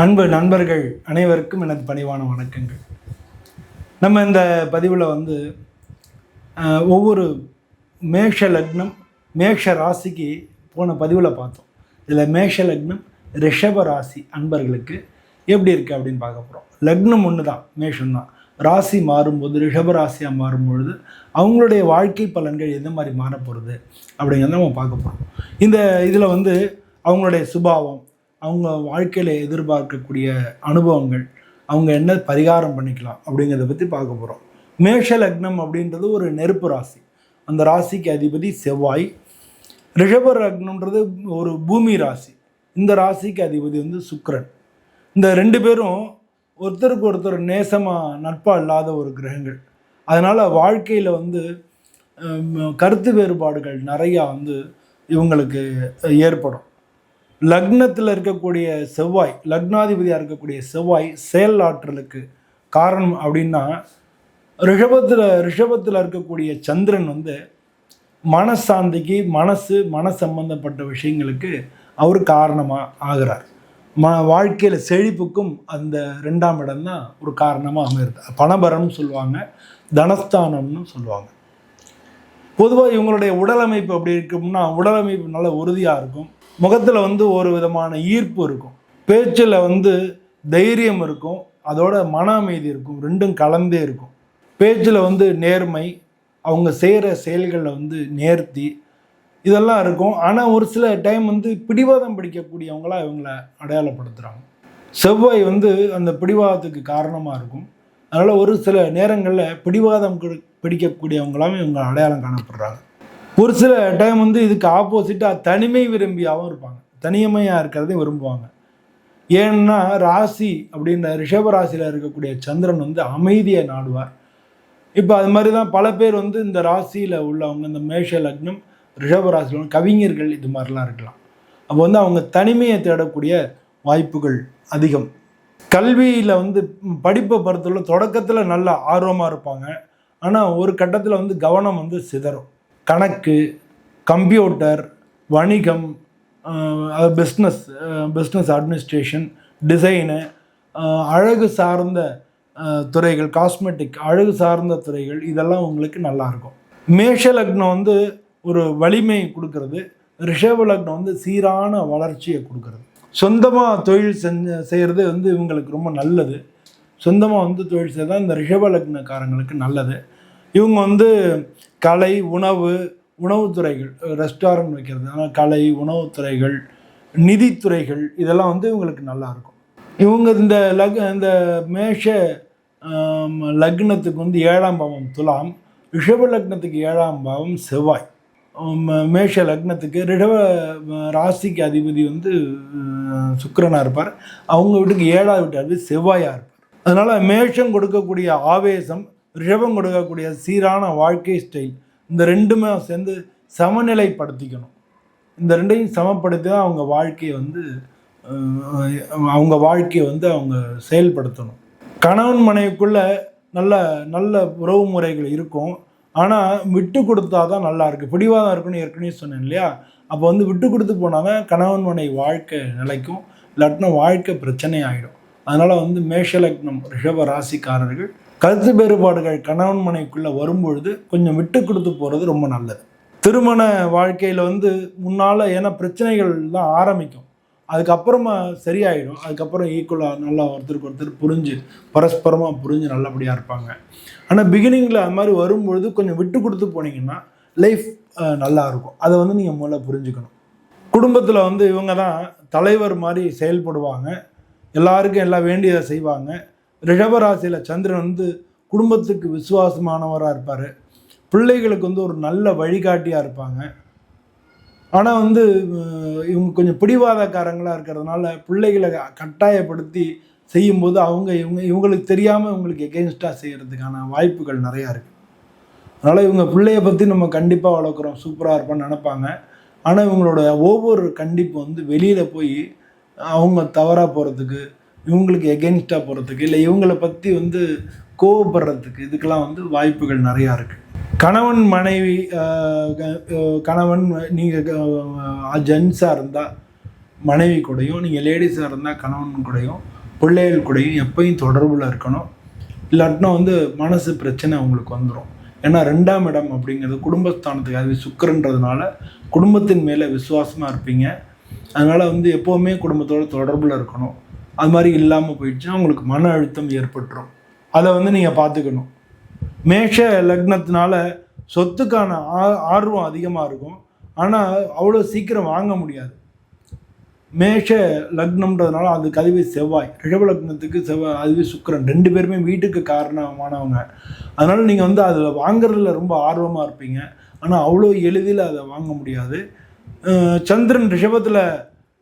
அன்பு நண்பர்கள் அனைவருக்கும் எனது பணிவான வணக்கங்கள். நம்ம இந்த பதிவில் வந்து ஒவ்வொரு மேஷ லக்னம் மேஷ ராசிக்கு போன பதிவில் பார்த்தோம். இதில் மேஷ லக்னம் ரிஷப ராசி அன்பர்களுக்கு எப்படி இருக்குது அப்படின்னு பார்க்க போகிறோம் லக்னம் ஒன்று தான் மேஷம் தான் ராசி மாறும்போது ரிஷப ராசியாக மாறும்பொழுது அவங்களுடைய வாழ்க்கை பலன்கள் எந்த மாதிரி மாறப்போகிறது அப்படிங்கிறத நம்ம பார்க்க போகிறோம் இந்த இதில் வந்து அவங்களுடைய சுபாவம் அவங்க வாழ்க்கையில் எதிர்பார்க்கக்கூடிய அனுபவங்கள் அவங்க என்ன பரிகாரம் பண்ணிக்கலாம் அப்படிங்கிறத பற்றி பார்க்க போகிறோம் மேஷ லக்னம் அப்படின்றது ஒரு நெருப்பு ராசி. அந்த ராசிக்கு அதிபதி செவ்வாய். ரிஷப லக்னம்ன்றது ஒரு பூமி ராசி. இந்த ராசிக்கு அதிபதி வந்து சுக்கரன். இந்த ரெண்டு பேரும் ஒருத்தருக்கு ஒருத்தர் நேசமாக நட்பாக இல்லாத ஒரு கிரகங்கள். அதனால் வாழ்க்கையில் வந்து கருத்து வேறுபாடுகள் நிறையா வந்து இவங்களுக்கு ஏற்படும். லக்னத்தில் இருக்கக்கூடிய செவ்வாய் லக்னாதிபதியாக இருக்கக்கூடிய செவ்வாய் செயல் ஆற்றலுக்கு காரணம் அப்படின்னா ரிஷபத்தில் ரிஷபத்தில் இருக்கக்கூடிய சந்திரன் வந்து மனசாந்திக்கு மனசு மன சம்பந்தப்பட்ட விஷயங்களுக்கு அவர் காரணமாக ஆகிறார். ம வாழ்க்கையில் செழிப்புக்கும் அந்த ரெண்டாம் இடம் தான் ஒரு காரணமாக அமையிறது. பணபரம்னு சொல்லுவாங்க தனஸ்தானம்னு சொல்லுவாங்க. பொதுவாக இவங்களுடைய உடலமைப்பு அப்படி இருக்கும்னா உடலமைப்பு நல்லா உறுதியாக இருக்கும். முகத்தில் வந்து ஒரு விதமான ஈர்ப்பு இருக்கும். பேச்சில் வந்து தைரியம் இருக்கும். அதோட மன அமைதி இருக்கும். ரெண்டும் கலந்தே இருக்கும். பேச்சில் வந்து நேர்மை அவங்க செய்கிற செயல்களில் வந்து நேர்த்தி இதெல்லாம் இருக்கும். ஆனால் ஒரு சில டைம் வந்து பிடிவாதம் பிடிக்கக்கூடியவங்களா இவங்கள அடையாளப்படுத்துகிறாங்க செவ்வாய் வந்து அந்த பிடிவாதத்துக்கு காரணமாக இருக்கும். அதனால் ஒரு சில நேரங்களில் பிடிவாதம் கி- பிடிக்கக்கூடியவங்களாம் இவங்க அடையாளம் காணப்படுறாங்க. ஒரு சில டைம் வந்து இதுக்கு ஆப்போசிட்டாக தனிமை விரும்பியாகவும் இருப்பாங்க. தனியமையாக இருக்கிறதையும் விரும்புவாங்க. ஏன்னா ராசி அப்படின்ற ரிஷப ராசியில் இருக்கக்கூடிய சந்திரன் வந்து அமைதியை நாடுவார். இப்போ அது மாதிரி தான் பல பேர் வந்து இந்த ராசியில் உள்ளவங்க இந்த மேஷ லக்னம் ரிஷப ராசியில உள்ள கவிஞர்கள் இது மாதிரிலாம் இருக்கலாம். அப்போ வந்து அவங்க தனிமையை தேடக்கூடிய வாய்ப்புகள் அதிகம். கல்வியில் வந்து படிப்பை பொறுத்தவரை தொடக்கத்தில் நல்ல ஆர்வமாக இருப்பாங்க. ஆனால் ஒரு கட்டத்தில் வந்து கவனம் வந்து சிதறும். கணக்கு கம்ப்யூட்டர் வணிகம் பிஸ்னஸ் பிஸ்னஸ் அட்மினிஸ்ட்ரேஷன் டிசைனு அழகு சார்ந்த துறைகள் காஸ்மெட்டிக் அழகு சார்ந்த துறைகள் இதெல்லாம் உங்களுக்கு நல்லாயிருக்கும் மேஷ லக்னம் வந்து ஒரு வலிமை கொடுக்கறது. ரிஷப லக்னம் வந்து சீரான வளர்ச்சியை கொடுக்கறது. சொந்தமாக தொழில் செஞ்ச செய்கிறது வந்து இவங்களுக்கு ரொம்ப நல்லது. சொந்தமாக வந்து தொழில் செய்தால் இந்த ரிஷப லக்னக்காரங்களுக்கு நல்லது. இவங்க வந்து கலை உணவு உணவுத்துறைகள் ரெஸ்டாரண்ட் வைக்கிறது. ஆனால் கலை உணவுத்துறைகள் நிதித்துறைகள் இதெல்லாம் வந்து இவங்களுக்கு நல்லாயிருக்கும் இவங்க இந்த லக் இந்த மேஷ லக்னத்துக்கு வந்து ஏழாம் பாவம் துலாம் ரிஷப லக்னத்துக்கு ஏழாம் பாவம் செவ்வாய். மேஷ லக்னத்துக்கு ரிஷப ராசிக்கு அதிபதி வந்து சுக்கரனாக இருப்பார். அவங்க வீட்டுக்கு ஏழாவது வீட்டு செவ்வாயாக இருப்பார். அதனால் மேஷம் கொடுக்கக்கூடிய ஆவேசம் ரிஷபம் கொடுக்கக்கூடிய சீரான வாழ்க்கை ஸ்டைல் இந்த ரெண்டுமே சேர்ந்து சமநிலைப்படுத்திக்கணும். இந்த ரெண்டையும் சமப்படுத்தி தான் அவங்க வாழ்க்கையை வந்து அவங்க வாழ்க்கையை வந்து அவங்க செயல்படுத்தணும். கணவன் மனைவிக்குள்ள நல்ல நல்ல உறவு முறைகள் இருக்கும். ஆனால் விட்டு கொடுத்தா தான் நல்லா இருக்குது பிடிவாதம் இருக்குன்னு ஏற்கனவே சொன்னேன் இல்லையா? அப்போ வந்து விட்டு கொடுத்து போனால் தான் கணவன் மனைவி வாழ்க்கை நிலைக்கும் இல்லாட்டினா வாழ்க்கை பிரச்சனை ஆகிடும் அதனால் வந்து மேஷலக்னம் ரிஷப ராசிக்காரர்கள் கருத்து வேறுபாடுகள் கணவன் மனைவிக்குள்ளே வரும்பொழுது கொஞ்சம் விட்டு கொடுத்து போகிறது ரொம்ப நல்லது. திருமண வாழ்க்கையில் வந்து முன்னால் ஏன்னா பிரச்சனைகள் தான் ஆரம்பிக்கும். அதுக்கப்புறமா சரியாயிடும். அதுக்கப்புறம் ஈக்குவலாக நல்லா ஒருத்தருக்கு ஒருத்தர் புரிஞ்சு பரஸ்பரமாக புரிஞ்சு நல்லபடியாக இருப்பாங்க. ஆனால் பிகினிங்கில் அது மாதிரி வரும்பொழுது கொஞ்சம் விட்டு கொடுத்து போனீங்கன்னா லைஃப் நல்லா இருக்கும். அதை வந்து நீங்கள் முதல்ல புரிஞ்சுக்கணும். குடும்பத்தில் வந்து இவங்க தான் தலைவர் மாதிரி செயல்படுவாங்க. எல்லாருக்கும் எல்லாம் வேண்டியதை செய்வாங்க. ரிஷபராசியில் சந்திரன் வந்து குடும்பத்துக்கு விசுவாசமானவராக இருப்பார். பிள்ளைகளுக்கு வந்து ஒரு நல்ல வழிகாட்டியாக இருப்பாங்க. ஆனால் வந்து இவங்க கொஞ்சம் பிடிவாதக்காரங்களாக இருக்கிறதுனால பிள்ளைகளை கட்டாயப்படுத்தி செய்யும்போது அவங்க இவங்க இவங்களுக்கு தெரியாமல் இவங்களுக்கு எகெயின்ஸ்டாக செய்கிறதுக்கான வாய்ப்புகள் நிறையா இருக்குது அதனால் இவங்க பிள்ளைய பற்றி நம்ம கண்டிப்பாக வளர்க்குறோம். சூப்பராக இருப்பான்னு நினைப்பாங்க. ஆனால் இவங்களோட ஒவ்வொரு கண்டிப்பு வந்து வெளியில் போய் அவங்க தவறாக போகிறதுக்கு இவங்களுக்கு எகென்ஸ்டாக போகிறதுக்கு இல்லை இவங்களை பற்றி வந்து கோவப்படுறதுக்கு இதுக்கெல்லாம் வந்து வாய்ப்புகள் நிறையா இருக்குது கணவன் மனைவி க- கணவன் நீங்கள் ஜென்ஸாக இருந்தால் மனைவி கூடயும் நீங்கள் லேடிஸாக இருந்தால் கணவன் கூடயும் பிள்ளைகள் கூடயும் எப்பயும் தொடர்பில் இருக்கணும். இல்லாட்டினா வந்து மனசு பிரச்சனை உங்களுக்கு வந்துடும் ஏன்னா ரெண்டாம் இடம் அப்படிங்கிறது குடும்பஸ்தானத்துக்கு அது சுக்கரன்றதுனால குடும்பத்தின் மேலே விசுவாசமாக இருப்பீங்க. அதனால் வந்து எப்போவுமே குடும்பத்தோட தொடர்பில் இருக்கணும். அது மாதிரி இல்லாமல் போயிடுச்சுன்னா உங்களுக்கு மன அழுத்தம் ஏற்பட்டுரும். அதை வந்து நீங்கள் பார்த்துக்கணும் மேஷ லக்னத்தினால சொத்துக்கான ஆ- ஆர்வம் அதிகமாக இருக்கும். ஆனால் அவ்வளோ சீக்கிரம் வாங்க முடியாது. மேஷ லக்னம்ன்றதுனால அதுக்கு அதுவே செவ்வாய். ரிஷப லக்னத்துக்கு செவ்வாய் அதுவே சுக்கிரன் ரெண்டு பேருமே வீட்டுக்கு காரணமானவங்க. அதனால் நீங்கள் வந்து அதில் வாங்குறதுல ரொம்ப ஆர்வமாக இருப்பீங்க. ஆனால் அவ்வளோ எளிதில் அதை வாங்க முடியாது. சந்திரன் ரிஷபத்தில்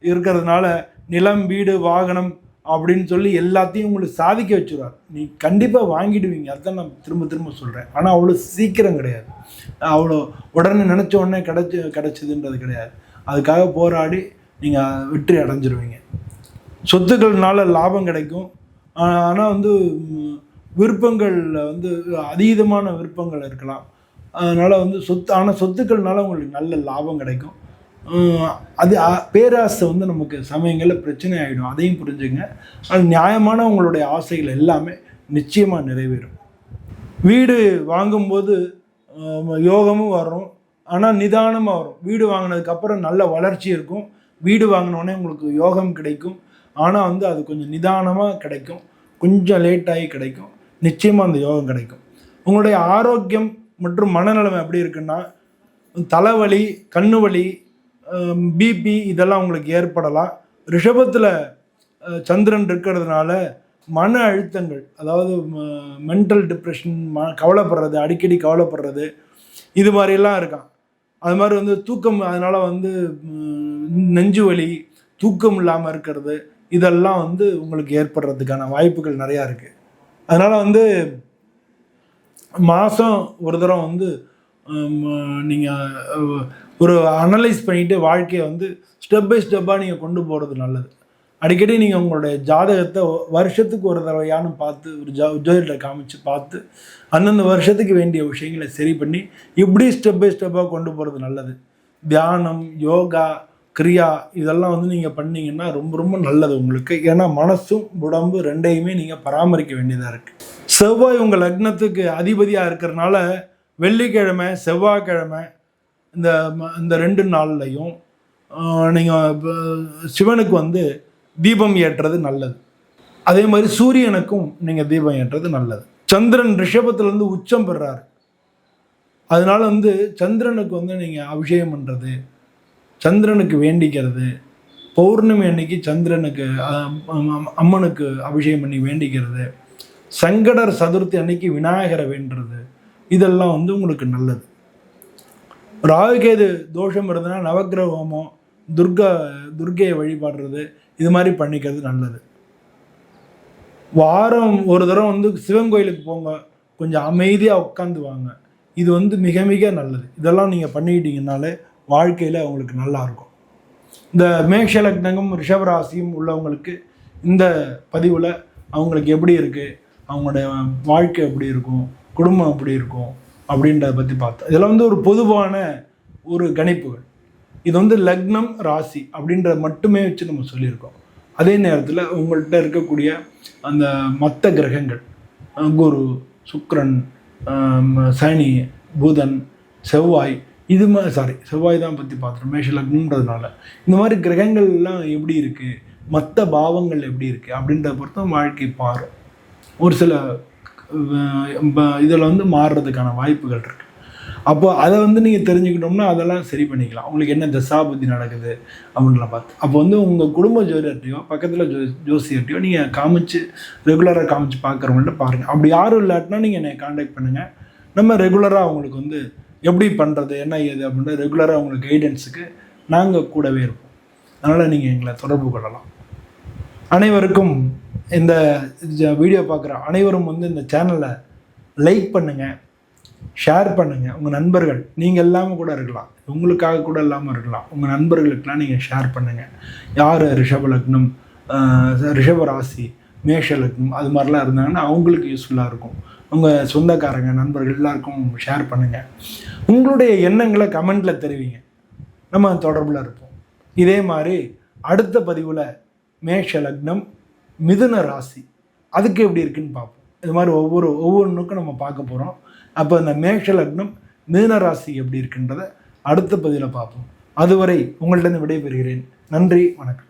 இருக்கிறதுனால நிலம் வீடு வாகனம் அப்படின்னு சொல்லி எல்லாத்தையும் உங்களுக்கு சாதிக்க வச்சுருவார். நீ கண்டிப்பாக வாங்கிடுவீங்க. அதுதான் நான் திரும்ப திரும்ப சொல்கிறேன் ஆனால் அவ்வளோ சீக்கிரம் கிடையாது. அவ்வளோ உடனே நினச்ச உடனே கிடச்சி கிடச்சிதுன்றது கிடையாது. அதுக்காக போராடி நீங்கள் வெற்றி அடைஞ்சிருவீங்க. சொத்துக்கள்னால லாபம் கிடைக்கும். ஆனால் வந்து விருப்பங்களில் வந்து அதீதமான விருப்பங்கள் இருக்கலாம். அதனால் வந்து சொத்து ஆனால் சொத்துக்கள்னால உங்களுக்கு நல்ல லாபம் கிடைக்கும். அது பேராசை வந்து நமக்கு சமயங்களில் பிரச்சனை ஆகிடும் அதையும் புரிஞ்சுங்க. அது நியாயமான உங்களுடைய ஆசைகள் எல்லாமே நிச்சயமாக நிறைவேறும். வீடு வாங்கும்போது யோகமும் வரும். ஆனால் நிதானமாக வரும். வீடு வாங்கினதுக்கப்புறம் நல்ல வளர்ச்சி இருக்கும். வீடு வாங்கினோடனே உங்களுக்கு யோகம் கிடைக்கும். ஆனால் வந்து அது கொஞ்சம் நிதானமாக கிடைக்கும். கொஞ்சம் லேட்டாகி கிடைக்கும். நிச்சயமாக அந்த யோகம் கிடைக்கும். உங்களுடைய ஆரோக்கியம் மற்றும் மனநலம் எப்படி இருக்குன்னா தலைவலி கண்ணு வலி பிபி இதெல்லாம் உங்களுக்கு ஏற்படலாம். ரிஷபத்தில் சந்திரன் இருக்கிறதுனால மன அழுத்தங்கள் அதாவது மென்டல் டிப்ரெஷன் ம கவலைப்படுறது அடிக்கடி கவலைப்படுறது இது மாதிரிலாம் இருக்கான். அது மாதிரி வந்து தூக்கம் அதனால் வந்து நெஞ்சு வலி தூக்கம் இல்லாமல் இருக்கிறது இதெல்லாம் வந்து உங்களுக்கு ஏற்படுறதுக்கான வாய்ப்புகள் நிறையா இருக்குது அதனால் வந்து மாதம் ஒரு தரம் வந்து நீங்கள் ஒரு அனலைஸ் பண்ணிவிட்டு வாழ்க்கையை வந்து ஸ்டெப் பை ஸ்டெப்பாக நீங்கள் கொண்டு போகிறது நல்லது. அடிக்கடி நீங்கள் உங்களுடைய ஜாதகத்தை வருஷத்துக்கு ஒரு தடவையானு பார்த்து ஒரு ஜா ஜோதிட காமிச்சு பார்த்து அந்தந்த வருஷத்துக்கு வேண்டிய விஷயங்களை சரி பண்ணி இப்படி ஸ்டெப் பை ஸ்டெப்பாக கொண்டு போகிறது நல்லது. தியானம் யோகா கிரியா இதெல்லாம் வந்து நீங்கள் பண்ணிங்கன்னா ரொம்ப ரொம்ப நல்லது உங்களுக்கு. ஏன்னா மனசும் உடம்பு ரெண்டையுமே நீங்கள் பராமரிக்க வேண்டியதாக இருக்குது செவ்வாய் உங்கள் லக்னத்துக்கு அதிபதியாக இருக்கிறனால வெள்ளிக்கிழமை செவ்வாய்க்கிழமை இந்த இந்த ரெண்டு நாள்லையும் நீங்கள் சிவனுக்கு வந்து தீபம் ஏற்றுறது நல்லது. அதே மாதிரி சூரியனுக்கும் நீங்கள் தீபம் ஏற்றுறது நல்லது. சந்திரன் ரிஷபத்துலேருந்து உச்சம் பெறாரு. அதனால் வந்து சந்திரனுக்கு வந்து நீங்கள் அபிஷேகம் பண்ணுறது சந்திரனுக்கு வேண்டிக்கிறது பௌர்ணமி அன்னைக்கு சந்திரனுக்கு அம்மனுக்கு அபிஷேகம் பண்ணி வேண்டிக்கிறது சங்கடர் சதுர்த்தி அன்னைக்கு விநாயகரை வேண்டுறது இதெல்லாம் வந்து உங்களுக்கு நல்லது. ராகுகேது தோஷம் இருந்ததுன்னா நவக்கிரக ஹோமம் துர்கா துர்க்கையை வழிபாடுறது இது மாதிரி பண்ணிக்கிறது நல்லது. வாரம் ஒரு தடவை வந்து சிவன் கோயிலுக்கு போங்க. கொஞ்சம் அமைதியாக உட்காந்து வாங்க. இது வந்து மிக மிக நல்லது. இதெல்லாம் நீங்கள் பண்ணிக்கிட்டீங்கனாலே வாழ்க்கையில் உங்களுக்கு நல்லா இருக்கும். இந்த மேஷ லக்னமும் ரிஷபராசியும் உள்ளவங்களுக்கு இந்த பதிவில் அவங்களுக்கு எப்படி இருக்குது அவங்களுடைய வாழ்க்கை எப்படி இருக்கும்? குடும்பம் அப்படி இருக்கும் அப்படின்றத பற்றி பார்த்தோம் இதெல்லாம் வந்து ஒரு பொதுவான ஒரு கணிப்புகள். இது வந்து லக்னம் ராசி அப்படின்றத மட்டுமே வச்சு நம்ம சொல்லியிருக்கோம். அதே நேரத்தில் உங்கள்கிட்ட இருக்கக்கூடிய அந்த மற்ற கிரகங்கள் குரு சுக்ரன் சனி புதன் செவ்வாய் இது மாதிரி சாரி செவ்வாய் தான் பற்றி பார்த்துருவோம் மேஷ லக்னம்ன்றதுனால. இந்த மாதிரி கிரகங்கள்லாம் எப்படி இருக்குது மற்ற பாவங்கள் எப்படி இருக்குது அப்படின்றத பொறுத்த வாழ்க்கை மாறும். ஒரு சில இதில் வந்து மாறுறதுக்கான வாய்ப்புகள் இருக்குது அப்போ அதை வந்து நீங்கள் தெரிஞ்சுக்கிட்டோம்னா அதெல்லாம் சரி பண்ணிக்கலாம். உங்களுக்கு என்ன தசாபுத்தி நடக்குது அப்படின்லாம் பார்த்து. அப்போ வந்து உங்கள் குடும்ப ஜோதிடர்ட்டையோ பக்கத்தில் ஜோ ஜோசியர்ட்டையோ நீங்கள் காமிச்சு ரெகுலராக காமிச்சு பார்க்குறவங்கள்ட்ட பாருங்கள் அப்படி யாரும் இல்லாட்டினா நீங்கள் என்னை காண்டாக்ட் பண்ணுங்கள் நம்ம ரெகுலராக அவங்களுக்கு வந்து எப்படி பண்ணுறது என்ன ஏது அப்படின்ற ரெகுலராக உங்களுக்கு கைடன்ஸுக்கு நாங்கள் கூடவே இருப்போம். அதனால் நீங்கள் எங்களை தொடர்பு கொள்ளலாம். அனைவருக்கும் இந்த ஜ- வீடியோ பார்க்குற அனைவரும் வந்து இந்த சேனலை லைக் பண்ணுங்கள் ஷேர் பண்ணுங்கள் உங்கள் நண்பர்கள் நீங்கள் இல்லாமல் கூட இருக்கலாம். உங்களுக்காக கூட இல்லாமல் இருக்கலாம். உங்கள் நண்பர்களுக்கெலாம் நீங்கள் ஷேர் பண்ணுங்கள் யார் ரிஷப லக்னம் ரிஷப ராசி மேஷ லக்னம் அது மாதிரிலாம் இருந்தாங்கன்னா அவங்களுக்கு யூஸ்ஃபுல்லாக இருக்கும். உங்கள் சொந்தக்காரங்க நண்பர்கள் எல்லாருக்கும் ஷேர் பண்ணுங்கள் உங்களுடைய எண்ணங்களை கமெண்ட்டில் தெரிவிங்க. நம்ம தொடர்பில் இருப்போம். இதே மாதிரி அடுத்த பதிவில் மேஷ லக்னம் மிதுன ராசி. அதுக்கு எப்படி இருக்குன்னு பார்ப்போம். இது மாதிரி ஒவ்வொரு ஒவ்வொன்றுக்கும் நம்ம பார்க்க போகிறோம் அப்போ இந்த மேஷ லக்னம் மிதுன ராசி எப்படி இருக்குன்றத அடுத்த பதிவில் பார்ப்போம். அதுவரை உங்கள்கிட்ட விடைபெறுகிறேன். நன்றி வணக்கம்.